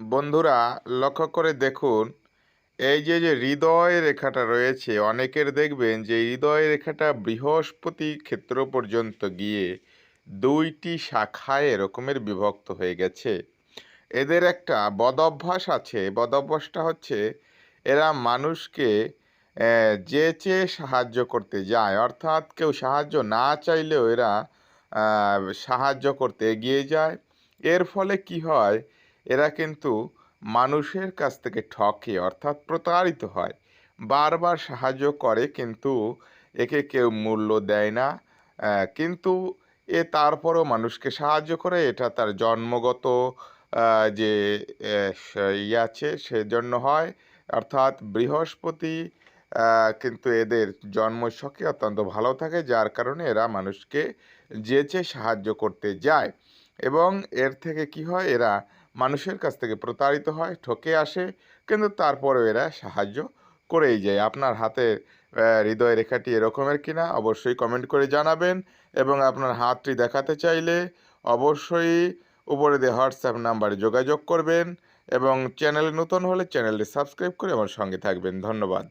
বন্ধুরা, লক্ষ্য করে দেখুন, এই যে যে হৃদয় রেখাটা রয়েছে, অনেকের দেখবেন যে হৃদয় রেখাটা বৃহস্পতি ক্ষেত্র পর্যন্ত গিয়ে দুইটি শাখায় এরকমের বিভক্ত হয়ে গেছে। এদের একটা বদভ্যাস আছে। বদভ্যাসটা হচ্ছে, এরা মানুষকে যে চেয়ে সাহায্য করতে যায়, অর্থাৎ কেউ সাহায্য না চাইলেও এরা সাহায্য করতে এগিয়ে যায়। এর ফলে কি হয় এরা কিন্তু মানুষের কাছ থেকে ঠকে, অর্থাৎ প্রতারিত হয়। বারবার সাহায্য করে কিন্তু একে কেউ মূল্য দেয় না। কিন্তু এ তারপরও মানুষকে সাহায্য করে। এটা তার জন্মগত যে ইয়ে আছে, সেজন্য হয়। অর্থাৎ বৃহস্পতি কিন্তু এদের জন্মছকে অত্যন্ত ভালো থাকে, যার কারণে এরা মানুষকে যেচে সাহায্য করতে যায়। এবং এর থেকে কি হয়? এরা মানুষের কাছ থেকে প্রতারিত হয়, ঠকে আসে, কিন্তু তারপরেও এরা সাহায্য করেই যায়। আপনার হাতের হৃদয় রেখাটি এরকমের কিনা অবশ্যই কমেন্ট করে জানাবেন এবং আপনার হাতটি দেখাতে চাইলে অবশ্যই উপরে দিয়ে হোয়াটসঅ্যাপ নাম্বারে যোগাযোগ করবেন এবং চ্যানেলে নতুন হলে চ্যানেলটি সাবস্ক্রাইব করে আমার সঙ্গে থাকবেন। ধন্যবাদ।